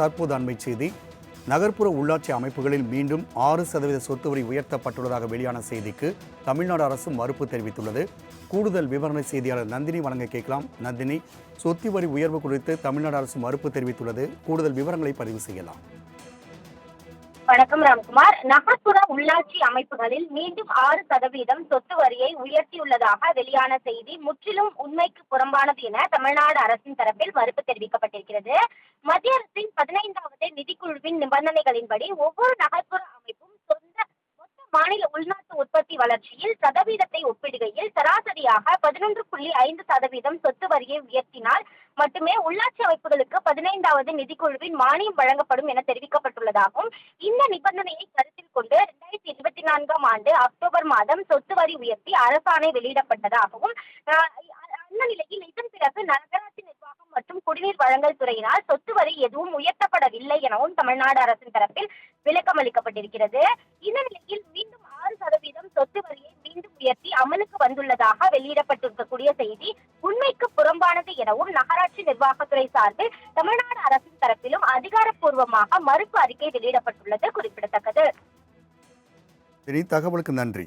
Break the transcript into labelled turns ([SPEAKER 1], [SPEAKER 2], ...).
[SPEAKER 1] தற்போது அண்மை செய்தி. நகர்ப்புற உள்ளாட்சி அமைப்புகளில் மீண்டும் ஆறு சதவீத சொத்து வரி உயர்த்தப்பட்டுள்ளதாக வெளியான செய்திக்கு தமிழ்நாடு அரசு மறுப்பு தெரிவித்துள்ளது. கூடுதல் விவரணை செய்தியாளர் நந்தினி வழங்க கேட்கலாம். நந்தினி சொத்து வரி உயர்வு குறித்து தமிழ்நாடு அரசு மறுப்பு தெரிவித்துள்ளது. கூடுதல் விவரங்களை பதிவு செய்யலாம்.
[SPEAKER 2] வணக்கம் ராம்குமார். நகர்ப்புற உள்ளாட்சி அமைப்புகளில் மீண்டும் ஆறு சதவீதம் சொத்து வரியை உயர்த்தியுள்ளதாக வெளியான செய்தி முற்றிலும் உண்மைக்கு புறம்பானது என தமிழ்நாடு அரசின் தரப்பில் மறுப்பு தெரிவிக்கப்பட்டிருக்கிறது. மத்திய அரசின் பதினைந்தாவது நிதிக்குழுவின் நிபந்தனைகளின்படி ஒவ்வொரு நகர்ப்புற அமைப்பும் சொந்த மொத்த மாநில உள்நாட்டு உற்பத்தி வளர்ச்சியில் சதவீதத்தை ஒப்பிடுகையில் சராசரியாக பதினொன்று புள்ளி ஐந்து சதவீதம் சொத்து வரியை உயர்த்தினால் மட்டுமே உள்ளாட்சி அமைப்புகளுக்கு பதினைந்தாவது நிதிக்குழுவின் மானியம் வழங்கப்படும் என தெரிவிக்கப்பட்டுள்ளதாகவும் இந்த நிபந்தனையை கருத்தில் கொண்டு இரண்டாயிரத்தி இருபத்தி நான்காம் ஆண்டு அக்டோபர் மாதம் சொத்து வரி உயர்த்தி அரசாணை வெளியிடப்பட்டதாகவும் அந்த நிலையில் இதன் பிறகு நகராட்சி நிர்வாகம் மற்றும் குடிநீர் வழங்கல் துறையினால் சொத்து வரி எதுவும் உயர்த்தப்படவில்லை எனவும் தமிழ்நாடு அரசின் தரப்பில் விளக்கம் அளிக்கப்பட்டிருக்கிறது. இந்த நிலையில் மீண்டும் ஆறு சதவீதம் சொத்து வரியை மீண்டும் உயர்த்தி அமலுக்கு வந்துள்ளதாக வெளியிடப்பட்டிருக்கக்கூடிய செய்தி உண்மைக்கு புறம்பானது எனவும் நகராட்சி நிர்வாகத்துறை சார்பில் தமிழ்நாடு அரசின் தரப்பிலும் அதிகாரப்பூர்வமாக மறுப்பு அறிக்கை வெளியிடப்பட்டுள்ளது குறிப்பிடத்தக்கது.
[SPEAKER 1] தகவலுக்கு நன்றி.